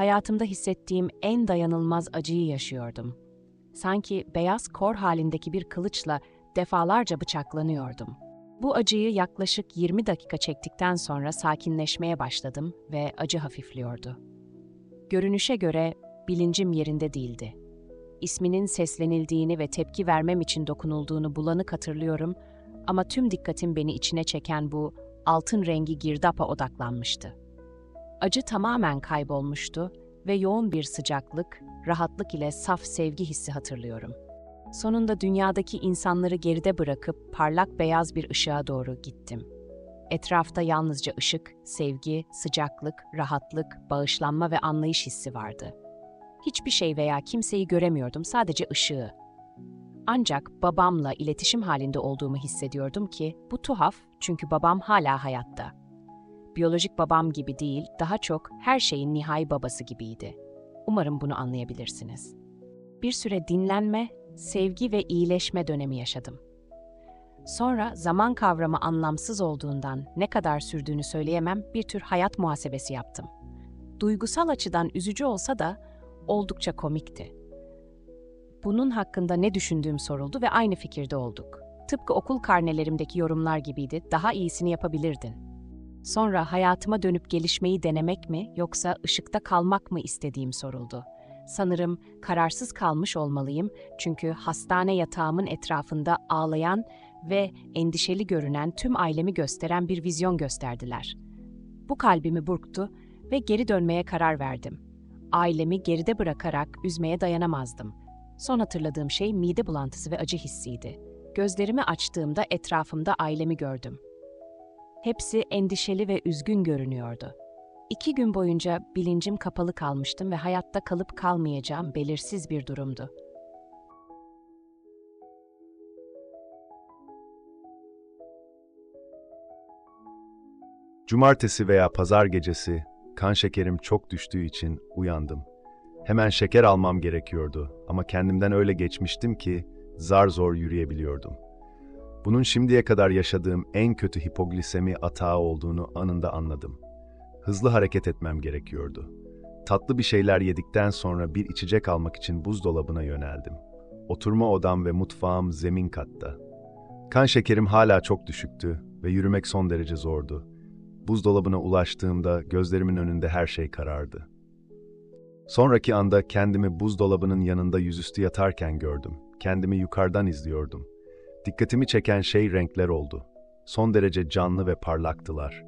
hayatımda hissettiğim en dayanılmaz acıyı yaşıyordum. Sanki beyaz kor halindeki bir kılıçla defalarca bıçaklanıyordum. Bu acıyı yaklaşık 20 dakika çektikten sonra sakinleşmeye başladım ve acı hafifliyordu. Görünüşe göre bilincim yerinde değildi. İsminin seslenildiğini ve tepki vermem için dokunulduğunu bulanık hatırlıyorum ama tüm dikkatim beni içine çeken bu altın rengi girdapa odaklanmıştı. Acı tamamen kaybolmuştu ve yoğun bir sıcaklık, rahatlık ile saf sevgi hissi hatırlıyorum. Sonunda dünyadaki insanları geride bırakıp parlak beyaz bir ışığa doğru gittim. Etrafta yalnızca ışık, sevgi, sıcaklık, rahatlık, bağışlanma ve anlayış hissi vardı. Hiçbir şey veya kimseyi göremiyordum, sadece ışığı. Ancak babamla iletişim halinde olduğumu hissediyordum ki bu tuhaf çünkü babam hala hayatta. Biyolojik babam gibi değil, daha çok her şeyin nihai babası gibiydi. Umarım bunu anlayabilirsiniz. Bir süre dinlenme, sevgi ve iyileşme dönemi yaşadım. Sonra zaman kavramı anlamsız olduğundan ne kadar sürdüğünü söyleyemem bir tür hayat muhasebesi yaptım. Duygusal açıdan üzücü olsa da oldukça komikti. Bunun hakkında ne düşündüğüm soruldu ve aynı fikirde olduk. Tıpkı okul karnelerimdeki yorumlar gibiydi, daha iyisini yapabilirdin. Sonra hayatıma dönüp gelişmeyi denemek mi yoksa ışıkta kalmak mı istediğim soruldu. Sanırım kararsız kalmış olmalıyım çünkü hastane yatağımın etrafında ağlayan ve endişeli görünen tüm ailemi gösteren bir vizyon gösterdiler. Bu kalbimi burktu ve geri dönmeye karar verdim. Ailemi geride bırakarak üzmeye dayanamazdım. Son hatırladığım şey mide bulantısı ve acı hissiydi. Gözlerimi açtığımda etrafımda ailemi gördüm. Hepsi endişeli ve üzgün görünüyordu. İki gün boyunca bilincim kapalı kalmıştım ve hayatta kalıp kalmayacağım belirsiz bir durumdu. Cumartesi veya pazar gecesi kan şekerim çok düştüğü için uyandım. Hemen şeker almam gerekiyordu ama kendimden öyle geçmiştim ki zar zor yürüyebiliyordum. Bunun şimdiye kadar yaşadığım en kötü hipoglisemi atağı olduğunu anında anladım. Hızlı hareket etmem gerekiyordu. Tatlı bir şeyler yedikten sonra bir içecek almak için buzdolabına yöneldim. Oturma odam ve mutfağım zemin katta. Kan şekerim hala çok düşüktü ve yürümek son derece zordu. Buzdolabına ulaştığımda gözlerimin önünde her şey karardı. Sonraki anda kendimi buzdolabının yanında yüzüstü yatarken gördüm. Kendimi yukarıdan izliyordum. Dikkatimi çeken şey renkler oldu. Son derece canlı ve parlaktılar.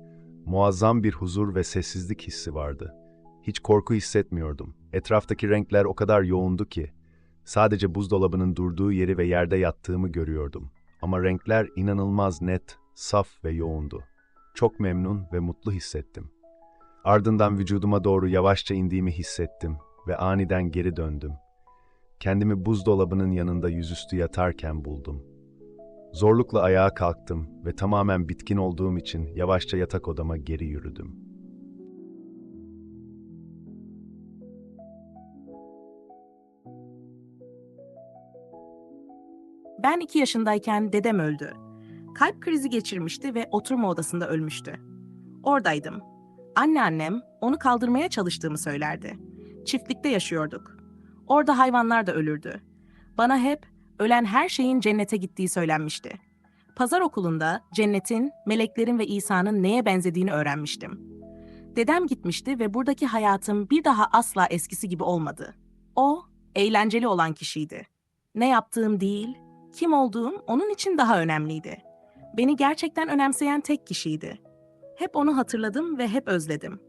Muazzam bir huzur ve sessizlik hissi vardı. Hiç korku hissetmiyordum. Etraftaki renkler o kadar yoğundu ki sadece buzdolabının durduğu yeri ve yerde yattığımı görüyordum. Ama renkler inanılmaz net, saf ve yoğundu. Çok memnun ve mutlu hissettim. Ardından vücuduma doğru yavaşça indiğimi hissettim ve aniden geri döndüm. Kendimi buzdolabının yanında yüzüstü yatarken buldum. Zorlukla ayağa kalktım ve tamamen bitkin olduğum için yavaşça yatak odama geri yürüdüm. Ben iki yaşındayken dedem öldü. Kalp krizi geçirmişti ve oturma odasında ölmüştü. Oradaydım. Anneannem onu kaldırmaya çalıştığımı söylerdi. Çiftlikte yaşıyorduk. Orada hayvanlar da ölürdü. Bana hep ölen her şeyin cennete gittiği söylenmişti. Pazar okulunda cennetin, meleklerin ve İsa'nın neye benzediğini öğrenmiştim. Dedem gitmişti ve buradaki hayatım bir daha asla eskisi gibi olmadı. O, eğlenceli olan kişiydi. Ne yaptığım değil, kim olduğum onun için daha önemliydi. Beni gerçekten önemseyen tek kişiydi. Hep onu hatırladım ve hep özledim.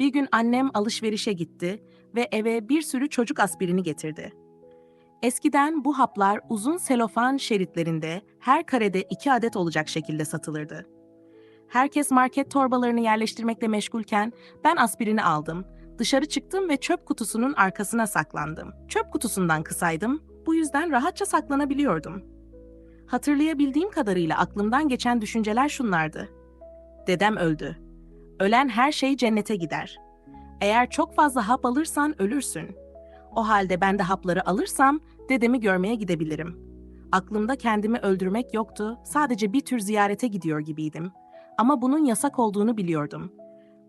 Bir gün annem alışverişe gitti ve eve bir sürü çocuk aspirini getirdi. Eskiden bu haplar uzun selofan şeritlerinde her karede iki adet olacak şekilde satılırdı. Herkes market torbalarını yerleştirmekle meşgulken ben aspirini aldım, dışarı çıktım ve çöp kutusunun arkasına saklandım. Çöp kutusundan kısaydım, bu yüzden rahatça saklanabiliyordum. Hatırlayabildiğim kadarıyla aklımdan geçen düşünceler şunlardı. Dedem öldü. Ölen her şey cennete gider. Eğer çok fazla hap alırsan ölürsün. O halde ben de hapları alırsam dedemi görmeye gidebilirim. Aklımda kendimi öldürmek yoktu, sadece bir tür ziyarete gidiyor gibiydim. Ama bunun yasak olduğunu biliyordum.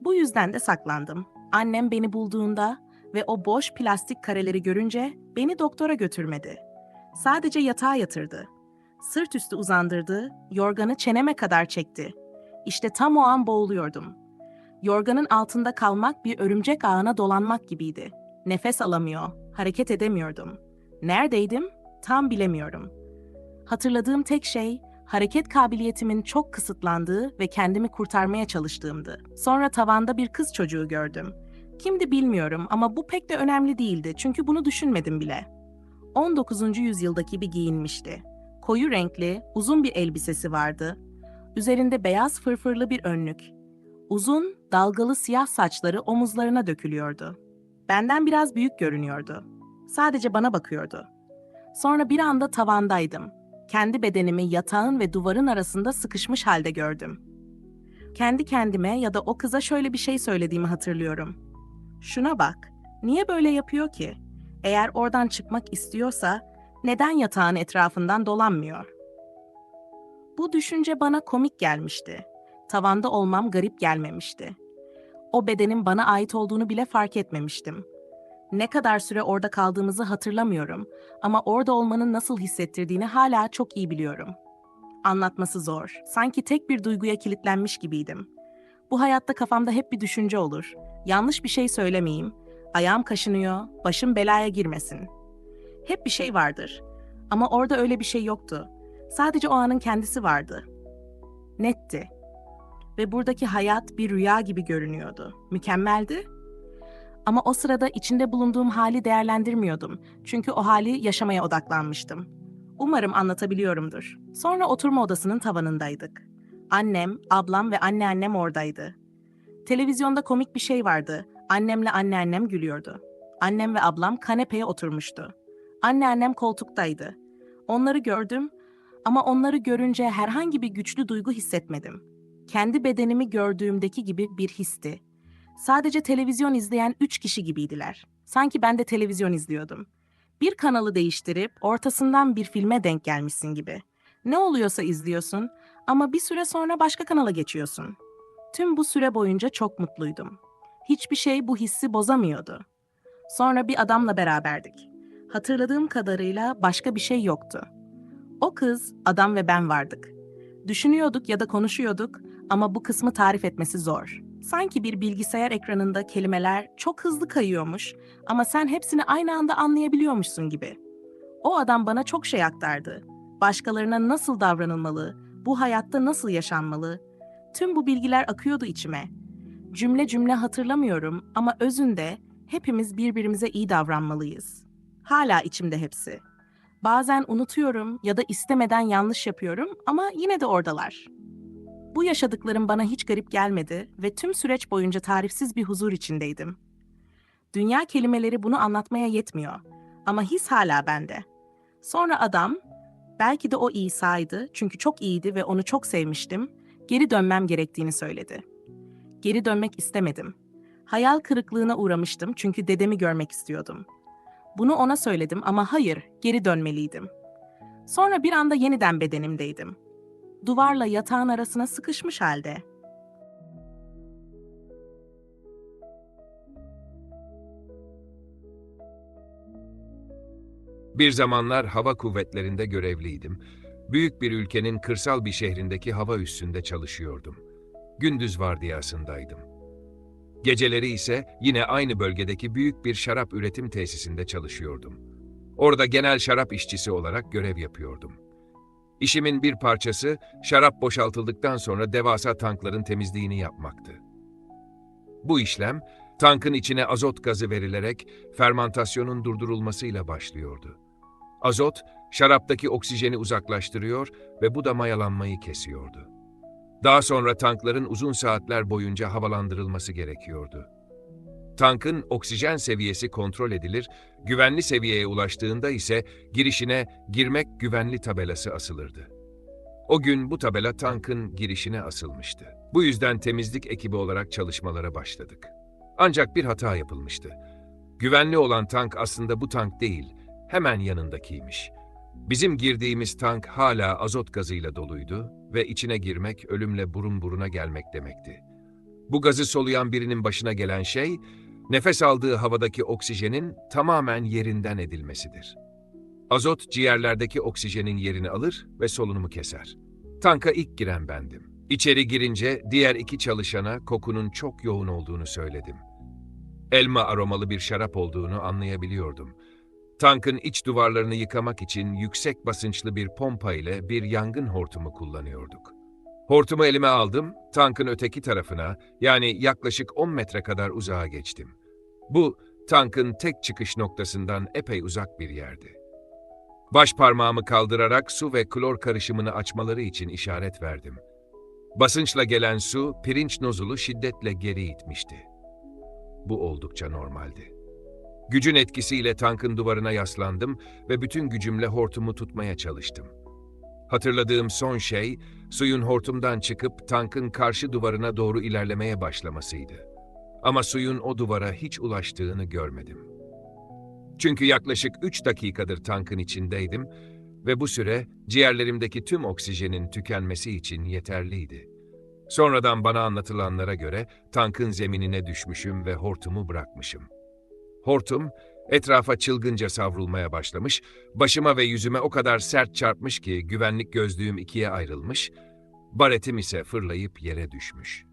Bu yüzden de saklandım. Annem beni bulduğunda ve o boş plastik kareleri görünce beni doktora götürmedi. Sadece yatağa yatırdı. Sırt üstü uzandırdı, yorganı çeneme kadar çekti. İşte tam o an boğuluyordum. Yorganın altında kalmak bir örümcek ağına dolanmak gibiydi. Nefes alamıyor, hareket edemiyordum. Neredeydim? Tam bilemiyorum. Hatırladığım tek şey hareket kabiliyetimin çok kısıtlandığı ve kendimi kurtarmaya çalıştığımdı. Sonra tavanda bir kız çocuğu gördüm. Kimdi bilmiyorum ama bu pek de önemli değildi çünkü bunu düşünmedim bile. 19. yüzyıldaki gibi giyinmişti. Koyu renkli, uzun bir elbisesi vardı. Üzerinde beyaz fırfırlı bir önlük. Uzun, dalgalı siyah saçları omuzlarına dökülüyordu. Benden biraz büyük görünüyordu. Sadece bana bakıyordu. Sonra bir anda tavandaydım. Kendi bedenimi yatağın ve duvarın arasında sıkışmış halde gördüm. Kendi kendime ya da o kıza şöyle bir şey söylediğimi hatırlıyorum. Şuna bak, niye böyle yapıyor ki? Eğer oradan çıkmak istiyorsa neden yatağın etrafından dolanmıyor? Bu düşünce bana komik gelmişti. Tavanda olmam garip gelmemişti. O bedenin bana ait olduğunu bile fark etmemiştim. Ne kadar süre orada kaldığımızı hatırlamıyorum ama orada olmanın nasıl hissettirdiğini hala çok iyi biliyorum. Anlatması zor. Sanki tek bir duyguya kilitlenmiş gibiydim. Bu hayatta kafamda hep bir düşünce olur. Yanlış bir şey söylemeyeyim. Ayağım kaşınıyor, başım belaya girmesin. Hep bir şey vardır. Ama orada öyle bir şey yoktu. Sadece o anın kendisi vardı. Netti. Ve buradaki hayat bir rüya gibi görünüyordu. Mükemmeldi ama o sırada içinde bulunduğum hali değerlendirmiyordum. Çünkü o hali yaşamaya odaklanmıştım. Umarım anlatabiliyorumdur. Sonra oturma odasının tavanındaydık. Annem, ablam ve anneannem oradaydı. Televizyonda komik bir şey vardı. Annemle anneannem gülüyordu. Annem ve ablam kanepeye oturmuştu. Anneannem koltuktaydı. Onları gördüm ama onları görünce herhangi bir güçlü duygu hissetmedim. Kendi bedenimi gördüğümdeki gibi bir histi Sadece televizyon izleyen üç kişi gibiydiler. Sanki ben de televizyon izliyordum. Bir kanalı değiştirip ortasından bir filme denk gelmişsin gibi. Ne oluyorsa izliyorsun ama bir süre sonra başka kanala geçiyorsun. Tüm bu süre boyunca çok mutluydum. Hiçbir şey bu hissi bozamıyordu. Sonra bir adamla beraberdik. Hatırladığım kadarıyla başka bir şey yoktu. O kız, adam ve ben vardık. Düşünüyorduk ya da konuşuyorduk ama bu kısmı tarif etmesi zor. Sanki bir bilgisayar ekranında kelimeler çok hızlı kayıyormuş ama sen hepsini aynı anda anlayabiliyormuşsun gibi. O adam bana çok şey aktardı. Başkalarına nasıl davranılmalı, bu hayatta nasıl yaşanmalı. Tüm bu bilgiler akıyordu içime. Cümle cümle hatırlamıyorum ama özünde hepimiz birbirimize iyi davranmalıyız. Hala içimde hepsi. Bazen unutuyorum ya da istemeden yanlış yapıyorum ama yine de oradalar.'' Bu yaşadıklarım bana hiç garip gelmedi ve tüm süreç boyunca tarifsiz bir huzur içindeydim. Dünya kelimeleri bunu anlatmaya yetmiyor ama his hala bende. Sonra adam, belki de o İsa'ydı çünkü çok iyiydi ve onu çok sevmiştim, geri dönmem gerektiğini söyledi. Geri dönmek istemedim. Hayal kırıklığına uğramıştım çünkü dedemi görmek istiyordum. Bunu ona söyledim ama hayır, geri dönmeliydim. Sonra bir anda yeniden bedenimdeydim duvarla yatağın arasına sıkışmış halde. Bir zamanlar hava kuvvetlerinde görevliydim. Büyük bir ülkenin kırsal bir şehrindeki hava üssünde çalışıyordum. Gündüz vardiyasındaydım. Geceleri ise yine aynı bölgedeki büyük bir şarap üretim tesisinde çalışıyordum. Orada genel şarap işçisi olarak görev yapıyordum. İşimin bir parçası şarap boşaltıldıktan sonra devasa tankların temizliğini yapmaktı. Bu işlem tankın içine azot gazı verilerek fermantasyonun durdurulmasıyla başlıyordu. Azot, şaraptaki oksijeni uzaklaştırıyor ve bu da mayalanmayı kesiyordu. Daha sonra tankların uzun saatler boyunca havalandırılması gerekiyordu. Tankın oksijen seviyesi kontrol edilir, güvenli seviyeye ulaştığında ise girişine girmek güvenli tabelası asılırdı. O gün bu tabela tankın girişine asılmıştı. Bu yüzden temizlik ekibi olarak çalışmalara başladık. Ancak bir hata yapılmıştı. Güvenli olan tank aslında bu tank değil, hemen yanındakiymiş. Bizim girdiğimiz tank hala azot gazıyla doluydu ve içine girmek ölümle burun buruna gelmek demekti. Bu gazı soluyan birinin başına gelen şey, nefes aldığı havadaki oksijenin tamamen yerinden edilmesidir. Azot ciğerlerdeki oksijenin yerini alır ve solunumu keser. Tanka ilk giren bendim. İçeri girince diğer iki çalışana kokunun çok yoğun olduğunu söyledim. Elma aromalı bir şarap olduğunu anlayabiliyordum. Tankın iç duvarlarını yıkamak için yüksek basınçlı bir pompa ile bir yangın hortumu kullanıyorduk. Hortumu elime aldım, tankın öteki tarafına, yani yaklaşık 10 metre kadar uzağa geçtim. Bu, tankın tek çıkış noktasından epey uzak bir yerdi. Baş parmağımı kaldırarak su ve klor karışımını açmaları için işaret verdim. Basınçla gelen su, pirinç nozulu şiddetle geri itmişti. Bu oldukça normaldi. Gücün etkisiyle tankın duvarına yaslandım ve bütün gücümle hortumu tutmaya çalıştım. Hatırladığım son şey, suyun hortumdan çıkıp tankın karşı duvarına doğru ilerlemeye başlamasıydı. Ama suyun o duvara hiç ulaştığını görmedim. Çünkü yaklaşık 3 dakikadır tankın içindeydim ve bu süre ciğerlerimdeki tüm oksijenin tükenmesi için yeterliydi. Sonradan bana anlatılanlara göre tankın zeminine düşmüşüm ve hortumu bırakmışım. Hortum, etrafa çılgınca savrulmaya başlamış, başıma ve yüzüme o kadar sert çarpmış ki güvenlik gözlüğüm ikiye ayrılmış, baretim ise fırlayıp yere düşmüş.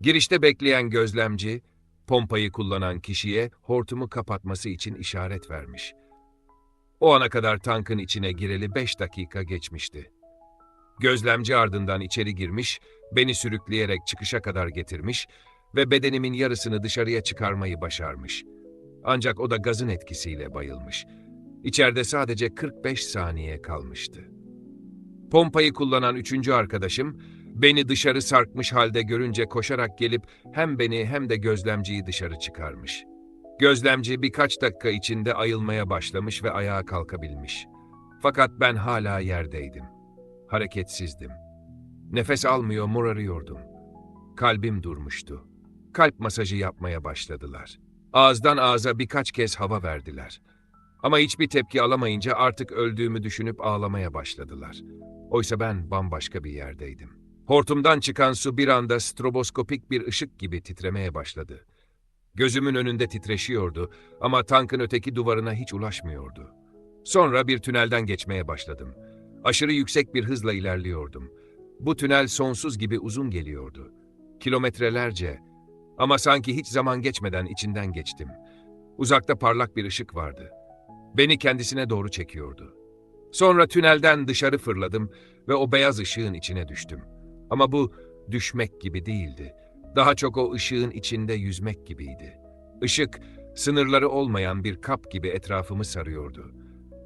Girişte bekleyen gözlemci, pompayı kullanan kişiye hortumu kapatması için işaret vermiş. O ana kadar tankın içine gireli beş dakika geçmişti. Gözlemci ardından içeri girmiş, beni sürükleyerek çıkışa kadar getirmiş ve bedenimin yarısını dışarıya çıkarmayı başarmış. Ancak o da gazın etkisiyle bayılmış. İçeride sadece 45 saniye kalmıştı. Pompayı kullanan üçüncü arkadaşım, beni dışarı sarkmış halde görünce koşarak gelip hem beni hem de gözlemciyi dışarı çıkarmış. Gözlemci birkaç dakika içinde ayılmaya başlamış ve ayağa kalkabilmiş. Fakat ben hala yerdeydim. Hareketsizdim. Nefes almıyor, morarıyordum. Kalbim durmuştu. Kalp masajı yapmaya başladılar. Ağızdan ağza birkaç kez hava verdiler. Ama hiçbir tepki alamayınca artık öldüğümü düşünüp ağlamaya başladılar. Oysa ben bambaşka bir yerdeydim. Hortumdan çıkan su bir anda stroboskopik bir ışık gibi titremeye başladı. Gözümün önünde titreşiyordu ama tankın öteki duvarına hiç ulaşmıyordu. Sonra bir tünelden geçmeye başladım. Aşırı yüksek bir hızla ilerliyordum. Bu tünel sonsuz gibi uzun geliyordu. Kilometrelerce ama sanki hiç zaman geçmeden içinden geçtim. Uzakta parlak bir ışık vardı. Beni kendisine doğru çekiyordu. Sonra tünelden dışarı fırladım ve o beyaz ışığın içine düştüm. Ama bu düşmek gibi değildi. Daha çok o ışığın içinde yüzmek gibiydi. Işık, sınırları olmayan bir kap gibi etrafımı sarıyordu.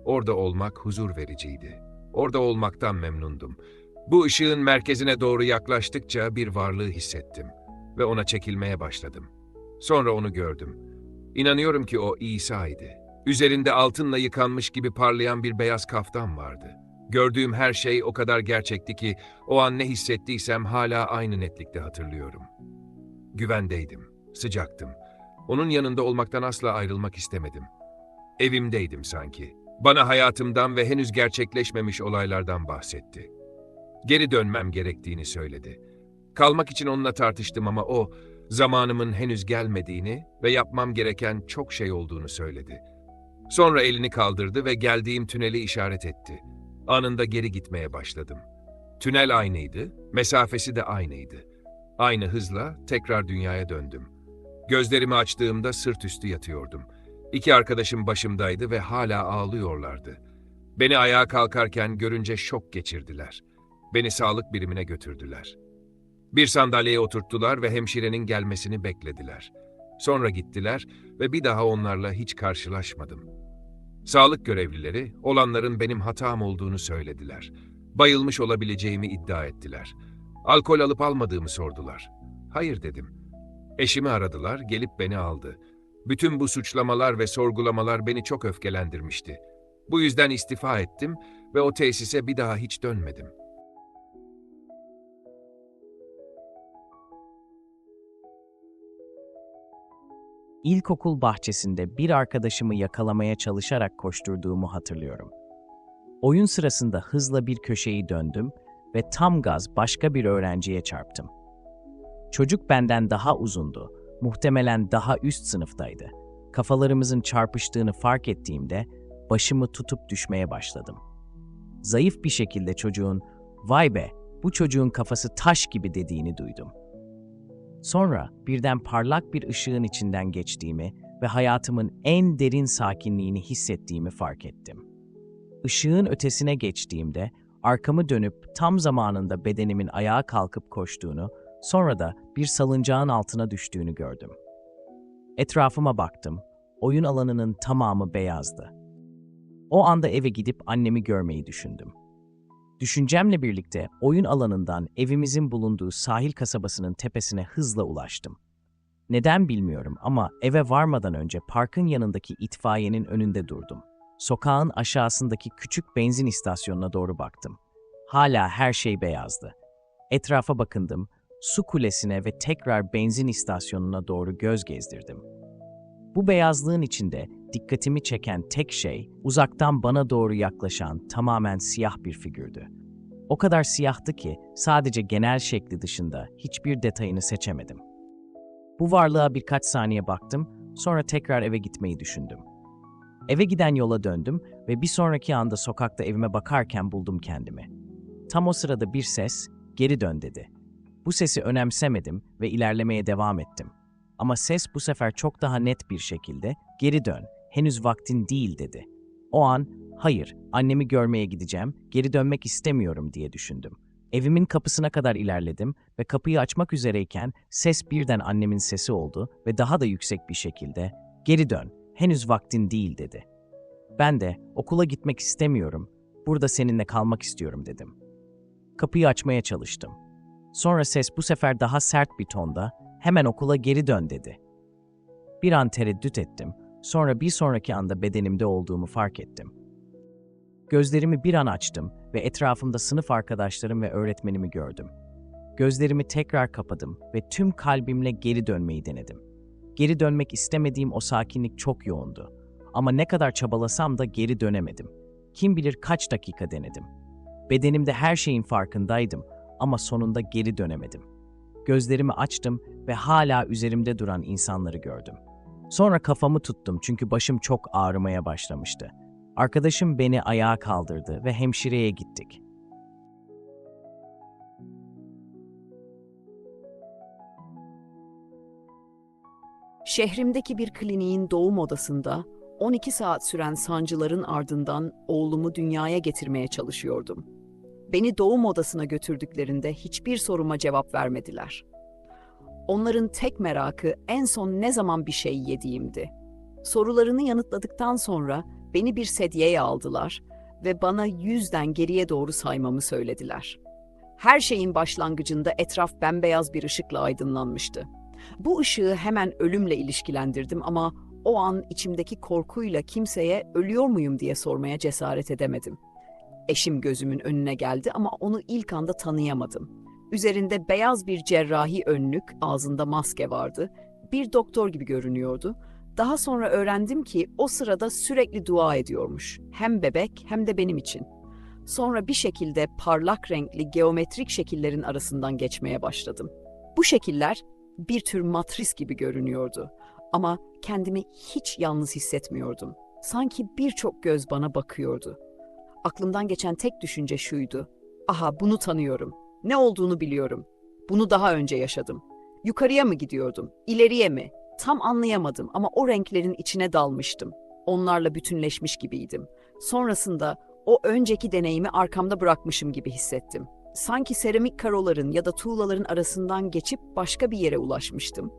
Orada olmak huzur vericiydi. Orada olmaktan memnundum. Bu ışığın merkezine doğru yaklaştıkça bir varlığı hissettim ve ona çekilmeye başladım. Sonra onu gördüm. İnanıyorum ki o İsa'ydı. Üzerinde altınla yıkanmış gibi parlayan bir beyaz kaftan vardı. Gördüğüm her şey o kadar gerçekti ki o an ne hissettiysem hala aynı netlikte hatırlıyorum. Güvendeydim, sıcaktım. Onun yanında olmaktan asla ayrılmak istemedim. Evimdeydim sanki. Bana hayatımdan ve henüz gerçekleşmemiş olaylardan bahsetti. Geri dönmem gerektiğini söyledi. Kalmak için onunla tartıştım ama o, zamanımın henüz gelmediğini ve yapmam gereken çok şey olduğunu söyledi. Sonra elini kaldırdı ve geldiğim tüneli işaret etti. Anında geri gitmeye başladım. Tünel aynıydı, mesafesi de aynıydı. Aynı hızla tekrar dünyaya döndüm. Gözlerimi açtığımda sırt üstü yatıyordum. İki arkadaşım başımdaydı ve hala ağlıyorlardı. Beni ayağa kalkarken görünce şok geçirdiler. Beni sağlık birimine götürdüler. Bir sandalyeye oturttular ve hemşirenin gelmesini beklediler. Sonra gittiler ve bir daha onlarla hiç karşılaşmadım. Sağlık görevlileri olanların benim hatam olduğunu söylediler. Bayılmış olabileceğimi iddia ettiler. Alkol alıp almadığımı sordular. Hayır dedim. Eşimi aradılar, gelip beni aldı. Bütün bu suçlamalar ve sorgulamalar beni çok öfkelendirmişti. Bu yüzden istifa ettim ve o tesise bir daha hiç dönmedim. İlkokul bahçesinde bir arkadaşımı yakalamaya çalışarak koşturduğumu hatırlıyorum. Oyun sırasında hızla bir köşeyi döndüm ve tam gaz başka bir öğrenciye çarptım. Çocuk benden daha uzundu. Muhtemelen daha üst sınıftaydı. Kafalarımızın çarpıştığını fark ettiğimde başımı tutup düşmeye başladım. Zayıf bir şekilde çocuğun "Vay be, bu çocuğun kafası taş gibi" dediğini duydum. Sonra birden parlak bir ışığın içinden geçtiğimi ve hayatımın en derin sakinliğini hissettiğimi fark ettim. Işığın ötesine geçtiğimde arkamı dönüp tam zamanında bedenimin ayağa kalkıp koştuğunu, sonra da bir salıncağın altına düştüğünü gördüm. Etrafıma baktım. Oyun alanının tamamı beyazdı. O anda eve gidip annemi görmeyi düşündüm. Düşüncemle birlikte oyun alanından evimizin bulunduğu sahil kasabasının tepesine hızla ulaştım. Neden bilmiyorum ama eve varmadan önce parkın yanındaki itfaiyenin önünde durdum. Sokağın aşağısındaki küçük benzin istasyonuna doğru baktım. Hala her şey beyazdı. Etrafa bakındım, su kulesine ve tekrar benzin istasyonuna doğru göz gezdirdim. Bu beyazlığın içinde dikkatimi çeken tek şey uzaktan bana doğru yaklaşan tamamen siyah bir figürdü. O kadar siyahtı ki sadece genel şekli dışında hiçbir detayını seçemedim. Bu varlığa birkaç saniye baktım, sonra tekrar eve gitmeyi düşündüm. Eve giden yola döndüm ve bir sonraki anda sokakta evime bakarken buldum kendimi. Tam o sırada bir ses, geri dön dedi. Bu sesi önemsemedim ve ilerlemeye devam ettim. Ama ses bu sefer çok daha net bir şekilde, geri dön, henüz vaktin değil dedi. O an, hayır, annemi görmeye gideceğim, geri dönmek istemiyorum diye düşündüm. Evimin kapısına kadar ilerledim ve kapıyı açmak üzereyken ses birden annemin sesi oldu ve daha da yüksek bir şekilde, geri dön, henüz vaktin değil dedi. Ben de okula gitmek istemiyorum, burada seninle kalmak istiyorum dedim. Kapıyı açmaya çalıştım. Sonra ses bu sefer daha sert bir tonda, hemen okula geri dön dedi. Bir an tereddüt ettim, sonra bir sonraki anda bedenimde olduğumu fark ettim. Gözlerimi bir an açtım ve etrafımda sınıf arkadaşlarım ve öğretmenimi gördüm. Gözlerimi tekrar kapadım ve tüm kalbimle geri dönmeyi denedim. Geri dönmek istemediğim o sakinlik çok yoğundu. Ama ne kadar çabalasam da geri dönemedim. Kim bilir kaç dakika denedim. Bedenimde her şeyin farkındaydım ama sonunda geri dönemedim. Gözlerimi açtım ve hala üzerimde duran insanları gördüm. Sonra kafamı tuttum çünkü başım çok ağrımaya başlamıştı. Arkadaşım beni ayağa kaldırdı ve hemşireye gittik. Şehrimdeki bir kliniğin doğum odasında 12 saat süren sancıların ardından oğlumu dünyaya getirmeye çalışıyordum. Beni doğum odasına götürdüklerinde hiçbir soruma cevap vermediler. Onların tek merakı en son ne zaman bir şey yediğimdi. Sorularını yanıtladıktan sonra beni bir sedyeye aldılar ve bana yüzden geriye doğru saymamı söylediler. Her şeyin başlangıcında etraf bembeyaz bir ışıkla aydınlanmıştı. Bu ışığı hemen ölümle ilişkilendirdim ama o an içimdeki korkuyla kimseye ölüyor muyum diye sormaya cesaret edemedim. Eşim gözümün önüne geldi ama onu ilk anda tanıyamadım. Üzerinde beyaz bir cerrahi önlük, ağzında maske vardı. Bir doktor gibi görünüyordu. Daha sonra öğrendim ki o sırada sürekli dua ediyormuş. Hem bebek hem de benim için. Sonra bir şekilde parlak renkli geometrik şekillerin arasından geçmeye başladım. Bu şekiller bir tür matris gibi görünüyordu. Ama kendimi hiç yalnız hissetmiyordum. Sanki birçok göz bana bakıyordu. Aklımdan geçen tek düşünce şuydu. Aha bunu tanıyorum. Ne olduğunu biliyorum. Bunu daha önce yaşadım. Yukarıya mı gidiyordum? İleriye mi? Tam anlayamadım ama o renklerin içine dalmıştım. Onlarla bütünleşmiş gibiydim. Sonrasında o önceki deneyimi arkamda bırakmışım gibi hissettim. Sanki seramik karoların ya da tuğlaların arasından geçip başka bir yere ulaşmıştım.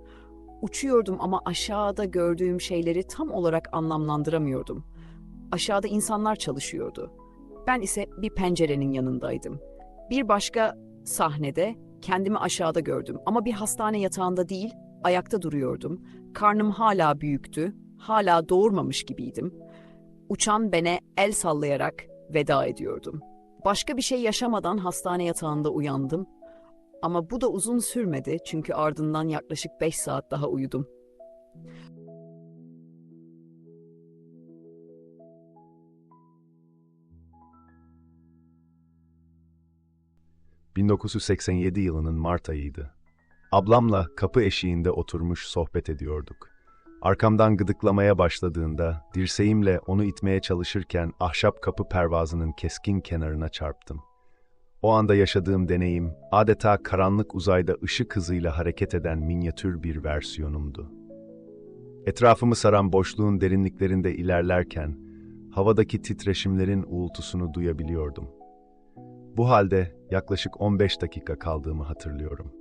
Uçuyordum ama aşağıda gördüğüm şeyleri tam olarak anlamlandıramıyordum. Aşağıda insanlar çalışıyordu. Ben ise bir pencerenin yanındaydım. Bir başka sahnede kendimi aşağıda gördüm ama bir hastane yatağında değil, ayakta duruyordum. Karnım hala büyüktü, hala doğurmamış gibiydim. Uçan bene el sallayarak veda ediyordum. Başka bir şey yaşamadan hastane yatağında uyandım. Ama bu da uzun sürmedi çünkü ardından yaklaşık 5 saat daha uyudum. ...1987 yılının Mart ayıydı. Ablamla kapı eşiğinde oturmuş sohbet ediyorduk. Arkamdan gıdıklamaya başladığında dirseğimle onu itmeye çalışırken ahşap kapı pervazının keskin kenarına çarptım. O anda yaşadığım deneyim adeta karanlık uzayda ışık hızıyla hareket eden minyatür bir versiyonumdu. Etrafımı saran boşluğun derinliklerinde ilerlerken havadaki titreşimlerin uğultusunu duyabiliyordum. Bu halde yaklaşık 15 dakika kaldığımı hatırlıyorum.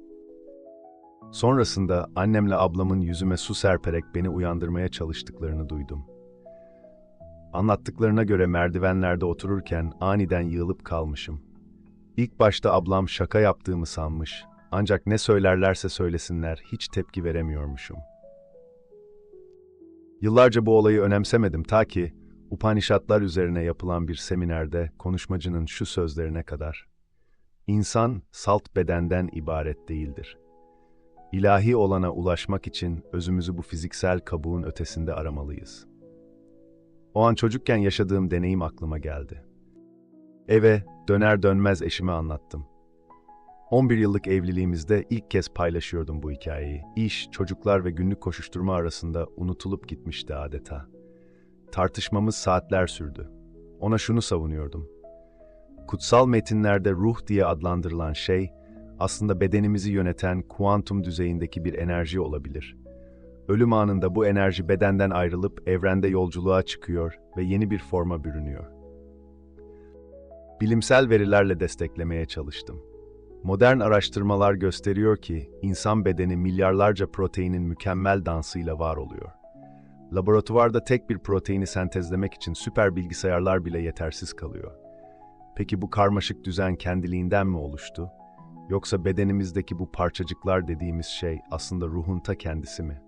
Sonrasında annemle ablamın yüzüme su serperek beni uyandırmaya çalıştıklarını duydum. Anlattıklarına göre merdivenlerde otururken aniden yığılıp kalmışım. İlk başta ablam şaka yaptığımı sanmış, ancak ne söylerlerse söylesinler hiç tepki veremiyormuşum. Yıllarca bu olayı önemsemedim ta ki Upanishadlar üzerine yapılan bir seminerde konuşmacının şu sözlerine kadar. İnsan salt bedenden ibaret değildir. İlahi olana ulaşmak için özümüzü bu fiziksel kabuğun ötesinde aramalıyız. O an çocukken yaşadığım deneyim aklıma geldi. Eve döner dönmez eşime anlattım. 11 yıllık evliliğimizde ilk kez paylaşıyordum bu hikayeyi. İş, çocuklar ve günlük koşuşturma arasında unutulup gitmişti adeta. Tartışmamız saatler sürdü. Ona şunu savunuyordum. Kutsal metinlerde ruh diye adlandırılan şey, aslında bedenimizi yöneten kuantum düzeyindeki bir enerji olabilir. Ölüm anında bu enerji bedenden ayrılıp evrende yolculuğa çıkıyor ve yeni bir forma bürünüyor. Bilimsel verilerle desteklemeye çalıştım. Modern araştırmalar gösteriyor ki insan bedeni milyarlarca proteinin mükemmel dansıyla var oluyor. Laboratuvarda tek bir proteini sentezlemek için süper bilgisayarlar bile yetersiz kalıyor. Peki bu karmaşık düzen kendiliğinden mi oluştu? Yoksa bedenimizdeki bu parçacıklar dediğimiz şey aslında ruhun ta kendisi mi?